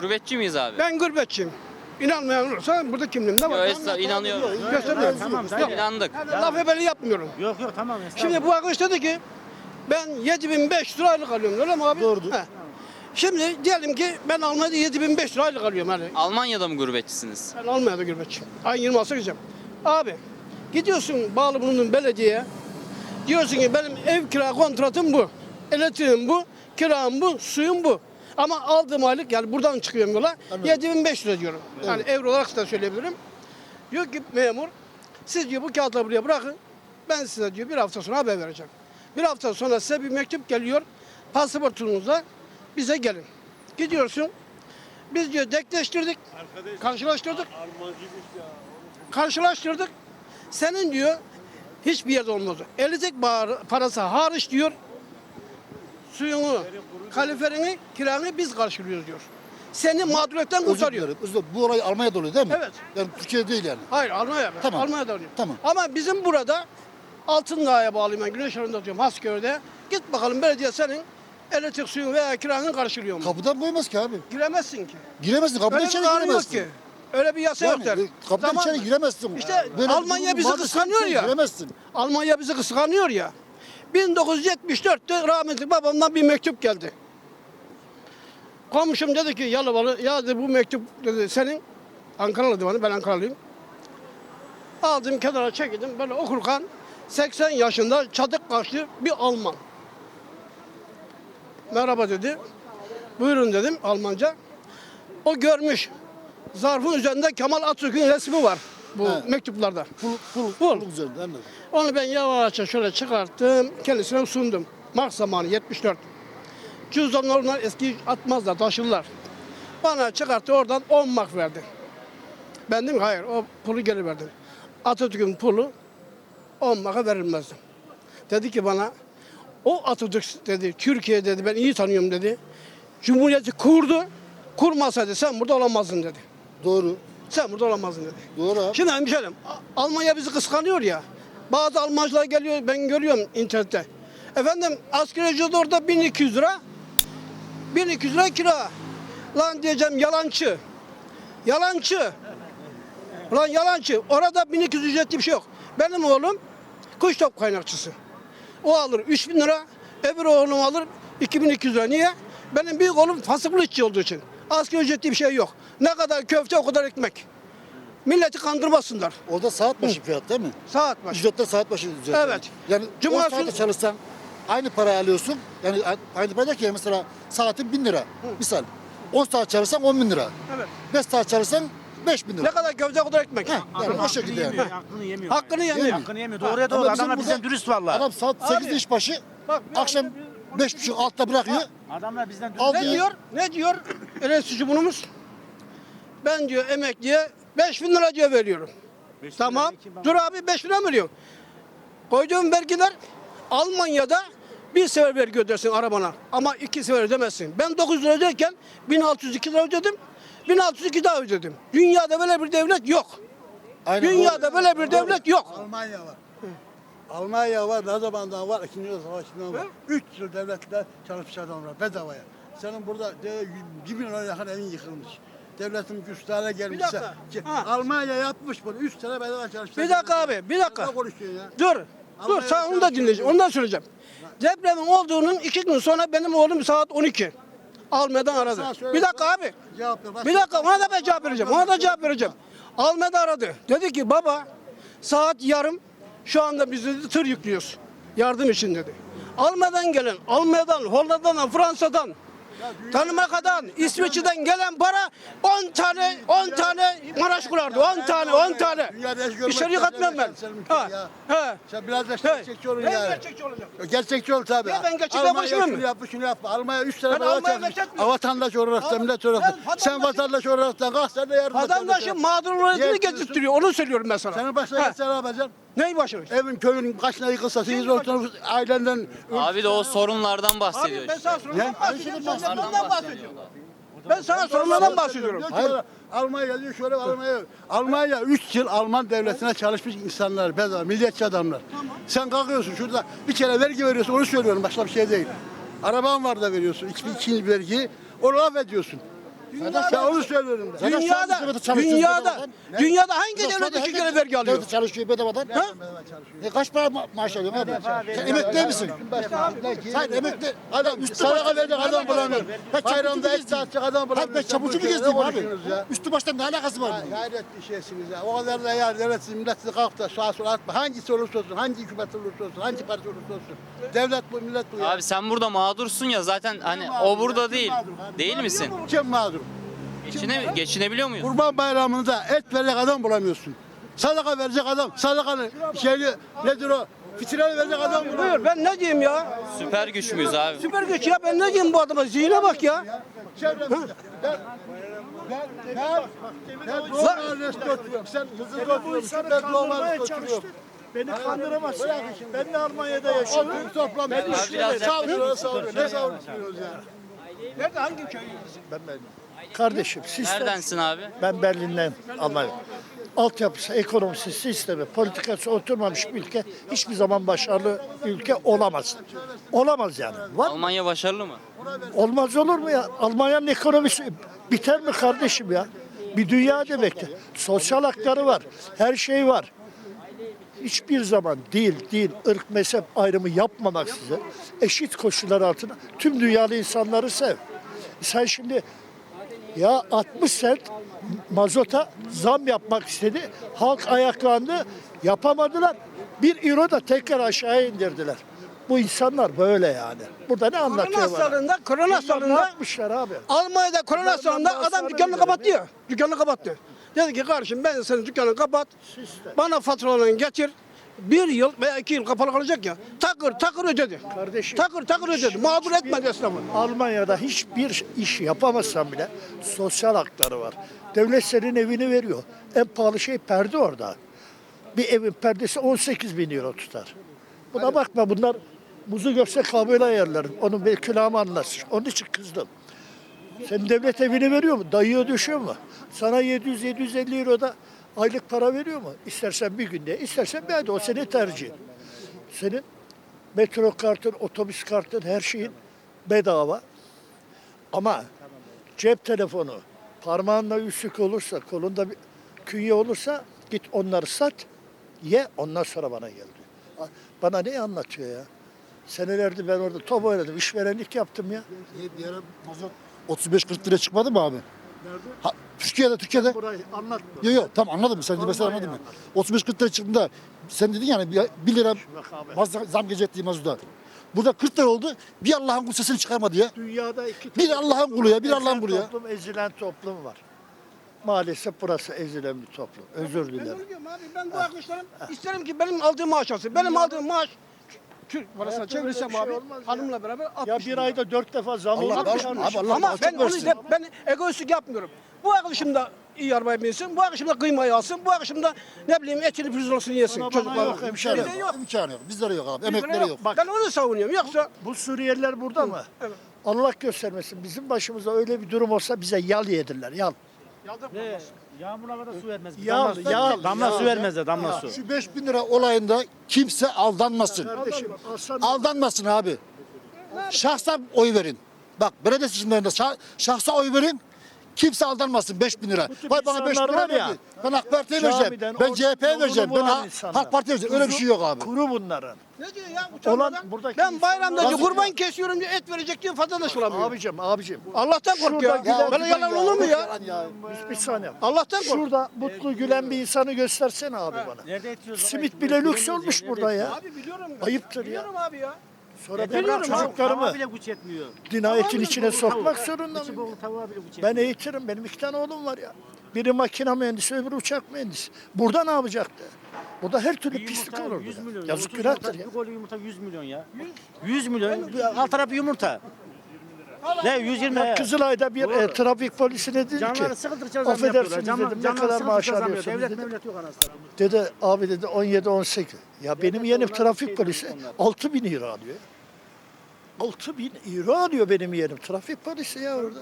Gurbetçi miyiz abi? Ben gurbetçiyim. İnanmayan olursa burada kimliğimde Yo, var. estağ- inanıyorum. Gösteriyorum. Tamam, Yok. tamam. İnandık. Laf ebeli yapmıyorum. Yok yok tamam. Şimdi bu arkadaş dedi ki ben 7500 lira aylık alıyorum öyle mi abi? Doğrudur. He. Şimdi diyelim ki ben Almanya'da 7500 lira aylık alıyorum hani. Almanya'da mı gurbetçisiniz? Ben Almanya'da gurbetçiyim. Ayın 26'ına gideceğim. Abi gidiyorsun bağlı bulunduğun belediyeye. Diyorsun ki benim ev kira kontratım bu. Elektriğim bu, kiram bu, suyum bu. Ama aldığım aylık yani buradan çıkıyorum yola 7500 lira diyorum. Yani euro olarak da söyleyebilirim. Diyor ki memur siz diyor bu kağıtları buraya bırakın. Ben size diyor bir hafta sonra haber vereceğim. Bir hafta sonra size bir mektup geliyor. Pasaportunuzla bize gelin. Gidiyorsun. Biz diyor dekleştirdik. Karşılaştırdık. Karşılaştırdık. Senin diyor hiçbir yerde olmaz. Bağır- parası hariç diyor. Suyunu, kaliferini, kiranı biz karşılıyoruz diyor. Seni mağduriyetten Özür kurtarıyor. dilerim. Özür dilerim. Bu olay Almanya'da oluyor değil mi? Evet. Yani Türkiye değil yani. Hayır Almanya. Tamam. Almanya'da oluyor. Tamam. Ama bizim burada Altındağ'a bağlıyım ben. Güneş Arı'nda atıyorum Hasköy'de. Git bakalım belediye senin elektrik suyun veya kiranı karşılıyor mu? Kapıdan koymaz ki abi. Giremezsin ki. Giremezsin. Kapıdan Öyle bir içeri kanun yok giremezsin. ki. Öyle bir yasa yok der. e, kapıdan Tamam içeri giremezsin. İşte Almanya bizi kıskanıyor ya. Giremezsin. Almanya bizi kıskanıyor ya. 1974'te rahmetli babamdan bir mektup geldi. Komşum dedi ki Yalıvalı, ya dedi bu mektup dedi senin Ankaralı divanı, ben Ankaralıyım. Aldım kenara çekildim böyle okurken 80 yaşında çatık kaşlı bir Alman. Merhaba dedi. Buyurun dedim Almanca. O görmüş. Zarfın üzerinde Kemal Atatürk'ün resmi var bu He. mektuplarda. Pul, pul, Pul. pul üzerinde anladım. Onu ben yavaşça şöyle çıkarttım, kendisine sundum. Mart zamanı 74. Cüzdanlar onlar eski atmazlar, taşırlar. Bana çıkarttı oradan 10 mark verdi. Ben dedim hayır o pulu geri verdim. Atatürk'ün pulu 10 marka verilmezdi. Dedi ki bana o Atatürk dedi Türkiye dedi ben iyi tanıyorum dedi. Cumhuriyeti kurdu. Kurmasaydı sen burada olamazdın dedi. Doğru. Sen burada olamazdın dedi. Doğru abi. Şimdi hemşerim, Almanya bizi kıskanıyor ya. Bazı Almancılar geliyor, ben görüyorum internette. Efendim asgari ücret orada 1200 lira. 1200 lira kira. Lan diyeceğim yalancı. Yalancı. Lan yalancı. Orada 1200 ücretli bir şey yok. Benim oğlum kuş top kaynakçısı. O alır 3000 lira. Öbür oğlum alır 2200 lira. Niye? Benim büyük oğlum fasıklı işçi olduğu için. Asgari ücretli bir şey yok. Ne kadar köfte o kadar ekmek. Milleti kandırmasınlar. Orada saat başı fiyat değil mi? Saat başı. Ücretler saat başı ücret. Evet. Yani Cumartesi- 10 saatte çalışsan aynı parayı alıyorsun. Yani aynı para ki mesela saatin 1000 lira. Misal. 10 saat çalışsan 10 bin lira. Evet. 5 saat çalışsan 5 bin lira. Ne kadar köfte o kadar ekmek. Heh, yani o şekilde yani. Yemiyor, hakkını yemiyor. Hakkını yemiyor. Hakkını yemiyor. Doğruya doğru. Adamlar burada- bizden dürüst vallahi. Adam saat Abi. 8'de iş başı, Bak, akşam anda 5.30 altta bırakıyor. Adamlar bizden dürüst. Ne diyor. Ne diyor? Reis Cumhurumuz? Ben diyor emekliye 5000 lira diyor veriyorum. Beş bin Tamam. Dur abi 5 lira mı veriyorum? Koyduğum vergiler Almanya'da bir sefer vergi ödersin arabana ama iki sefer ödemezsin. Ben 900 lira öderken 1602 lira ödedim. 1602 daha ödedim. Dünyada böyle bir devlet yok. Aynen Dünyada böyle bir devlet yok. Almanya var. Almanya var, ne zamandan var, İkinci Dünya Savaşı'ndan var. Üç yıl devletle çalışmış adamlar bedavaya. Senin burada de, bir milyona yakın evin yıkılmış. Devletin güçlerine gelmişse. Ki Ha. Almanya yapmış bunu. Üç sene bedava çalışmış. Bir dakika abi, bir dakika. Ne ya? Dur. Dur Almanya'da sen onu da çalışıyor. dinleyeceğim. Ondan söyleyeceğim. Depremin olduğunun iki gün sonra benim oğlum saat 12. Almeden aradı. Sana söyle- Bir dakika abi. Cevap ver. Bak- Bir dakika ona da ben cevap vereceğim. Ona da cevap vereceğim. Almeda aradı. Dedi ki baba saat yarım şu anda biz dedi, tır yüklüyoruz. Yardım için dedi. Almanya'dan gelen, Almanya'dan, Hollanda'dan, Fransa'dan, Danimarka'dan, İsviçre'den gelen para 10 tane 10 tane Maraş kurardı. 10 tane 10 tane. Lazım. katmıyorum ben. Ha. ya. He. Sen biraz da gerçekçi olun Ben yani. gerçekçi olacağım. Gerçekçi ol tabii. Ben gerçekten Almanya başımım. şunu yapmış, şunu yapma. Almanya 3 sene Ben bedava Almanya'ya çalışmış. geçmiyorum. Vatandaş olarak da, millet olarak da. ben Sen vatandaş olarak da kalk sen de yardım et. Vatandaşın Yetmiyorsun. getirtiyor. Onu söylüyorum mesela. Senin başına geçsen ne yapacaksın? Neyi başına? Evin köyün kaçına yıkılsa, sekiz ortamı ailenden... Abi de o sorunlardan Abi bahsediyor ben işte. sana sorunlardan bahsediyorum. Sen de bundan bahsediyorsun. Ben sana sorunlardan bahsediyorum. Hayır. Almanya diyor şöyle Almanya. Almanya 3 yıl Alman devletine çalışmış insanlar, bedava, milliyetçi adamlar. Sen kalkıyorsun şurada bir kere vergi veriyorsun, onu söylüyorum başka bir şey değil. Araban var da veriyorsun, ikinci, ikinci vergiyi, onu laf ediyorsun. Ben onu söylüyorum. ben. Zaten şu Dünyada, dünyada, bedavadan. Ne? dünyada hangi Yok, devlet iki herkes kere vergi alıyor? Devlete çalışıyor bedavadan. Ha? E kaç para ma- maaş alıyorsun abi? Sen emekli misin? Sen emekli. Adam Üstü sadaka verecek adam bulamıyor. Ben Bayramda çapucu et satacak adam bulamıyor. ben Sen bu mu ülkede gezeyim ne abi? konuşuyorsunuz ya? Üstü baştan ne alakası var? Ay, Hayret bir şeysiniz ya. O kadar da ya devlet millet sizi kalk da sağa sola atma. Hangisi olursa olsun, hangi hükümet olursa olsun, hangi parti olursa olsun. Devlet bu, millet bu ya. Abi sen burada mağdursun ya zaten hani mağdur o burada? Kim değil. mağdur abi? Değil misin? Kim mağdur? Geçine, geçinebiliyor muyuz? Kurban bayramında et verecek adam bulamıyorsun. Sadaka verecek adam, sadakanı şeyli nedir o? Fitreli verecek adam bulamıyorsun. Buyur ben ne diyeyim ya? Süper güç müyüz abi? Süper güç ya ben ne diyeyim bu adama? Zihine bak ya. Çevremizde. Ben, ben, ben, ben Doğu Mahallesi'nde oturuyorum. Sen Hızır'da oturuyorsun. Ben Doğu Mahallesi'nde oturuyorum. Beni kandıramazsın. Ben de Almanya'da yaşıyorum. Toplam. Ben yaklaşık. savunuyoruz, savunuyoruz. Ne savunuyoruz ya? Nerede hangi köy? Kardeşim sistem, Neredensin abi? ben Berlin'den Almanya. Altyapısı, ekonomisi, sistemi, politikası oturmamış bir ülke hiçbir zaman başarılı ülke olamaz. Olamaz yani. Var, Almanya başarılı mı? olmaz olur mu ya? Almanya'nın ekonomisi biter mi kardeşim ya? Bir dünya demektir. Sosyal hakları var. Her şey var. Hiçbir zaman değil, değil, ırk, mezhep ayrımı yapmamak size. Eşit koşullar altında tüm dünyalı insanları sev. Sen şimdi ya 60 sent mazota zam yapmak istedi. Halk ayaklandı. Yapamadılar. Bir euro da tekrar aşağıya indirdiler. Bu insanlar böyle yani. Burada ne Korona anlatıyor bana? hastalığında, korona Ne hastalığında yapmışlar abi? Almanya'da korona Bunlardan adam bahsede dükkanını gidelim. kapattı ya. Dükkanını kapattı. Dedi ki kardeşim ben senin dükkanını kapat. Bana faturalarını getir. Bir yıl veya iki yıl kapalı kalacak ya. Takır takır ödedi. Kardeşim. Takır takır ödedi. Mağdur etmedi esnafı. Almanya'da hiçbir iş yapamazsan bile sosyal hakları var. Devlet senin evini veriyor. En pahalı şey perde orada. Bir evin perdesi 18 bin euro tutar. Buna bakma bunlar muzu görse kabile ayarlarım. Onun bir külahımı anlatsın. Onun için kızdım. Senin devlet evini veriyor mu? Dayıyor düşüyor mu? Sana 700-750 euro da aylık para veriyor mu? İstersen bir günde, istersen bir ayda. O senin tercihin. Senin metro kartın, otobüs kartın, her şeyin bedava. Ama cep telefonu parmağınla yüzük olursa, kolunda bir künye olursa git onları sat, ye ondan sonra bana gel. Bana ne anlatıyor ya? Senelerdir ben orada top oynadım, işverenlik yaptım ya. Niye bir ara mazot 35-40 lira çıkmadı mı abi? Ha, Türkiye'de, Türkiye'de. Burayı anlatma. Yok yok tamam anladım. Sen de mesela anladın mı? 35-40 lira çıktığında sen dedin yani 1 lira fazla zam gelecek diye. Burada 40 lira oldu. Bir Allah'ın kulu sesini çıkarmadı ya. Dünyada iki Bir Allah'ın kulu ya, bir Allah'ın kulu ya. Toplum, ezilen toplum var. Maalesef burası ezilen bir toplum. Özür Ben dilerim. diyorum abi. Ben bu arkadaşlarım isterim ki benim aldığım maaş alsın. Benim aldığım maaş Böyle çevirirsem bir şey abi olmaz ya. hanımla beraber 60 Ya bir ayda dört defa zam Allah- olur Allah- kardeşim? abi Allah Ama ben onu de, ben egoistlik yapmıyorum. Bu arkadaşım da iyi arabaya binsin, bu arkadaşım da kıymayı alsın, bu arkadaşım da ne bileyim etini pirzolasını yesin Bana- bana çocuklar. yok, İmkanı yok. yok. İmkanı yok. Bizlere yok abi. Emeklere yok. Bak- Ben onu savunuyorum. Yoksa Bu Suriyeliler burada mı? Evet. Allah göstermesin. Bizim başımıza öyle bir durum olsa bize yal yedirler. Yal. Ne? Yağmuruna kadar su vermez. Yağ- damla, su- yağ- damla yağ- su vermezler damla su. Şu 5000 lira olayında kimse aldanmasın. Kardeşim alsan Aldanmasın abi. Şahsa oy verin. Bak belediye seçimlerinde şah- şahsa oy verin. Kimse aldanmasın 5000 lira. tip Vay bana 5 insanlar lira var ya, verdi. Ben AK Parti'ye camiden vereceğim. Ben o CHP'ye yolunu vereceğim. Ben bulan Ha- insanlar. Halk Parti'ye vereceğim. Öyle bir şey yok abi. Kuru bunların. ne diyor ya Olan utanmadan? buradaki Ben bayramda insanlar- diyor, kurban kesiyorum diyor, et verecek diyor vatandaş bulamıyor. Abicim abicim. Allah'tan kork ya. Şurada Böyle yalan olur mu ya? Bir, bir saniye. Allah'tan kork. Şurada mutlu gülen bir insanı göstersene abi bana. Nerede etiyoruz? Simit bile lüks olmuş burada ya. Abi biliyorum. Ayıptır ya. Biliyorum abi ya. Sonra Biliyorum benim abi, çocuklarımı tavuğa bile güç yetmiyor. dinayetin içine sokmak zorunda mıyım? bol tavuğa bile güç Ben eğitirim. Benim iki tane oğlum var ya. Biri makine mühendisi, öbürü uçak mühendisi. Burada ne yapacaktı? Burada her türlü pislik olur 100 burada. milyon. Yazık 30 günahtır yumurta, ya. Bir koli yumurta 100 milyon ya. 100 milyon. Alt tarafı yumurta. Ne 120 Ya he. Kızılay'da bir e, trafik polisine dedi ki zam affedersiniz. Canlar, dedim ne kadar maaş alıyorsunuz Devlet dedim. mevlet yok anasını. Dedi abi dedi 17-18. Ya benim yeğenim trafik polisi 6 bin euro alıyor. 6 bin euro alıyor benim yeğenim. Trafik polisi ya orada.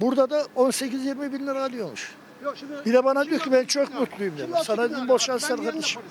Burada da 18-20 bin lira alıyormuş. Yok şimdi Bir de bana diyor ki ben çok mutluyum dedim. Sana dedim yerine arkadaşım.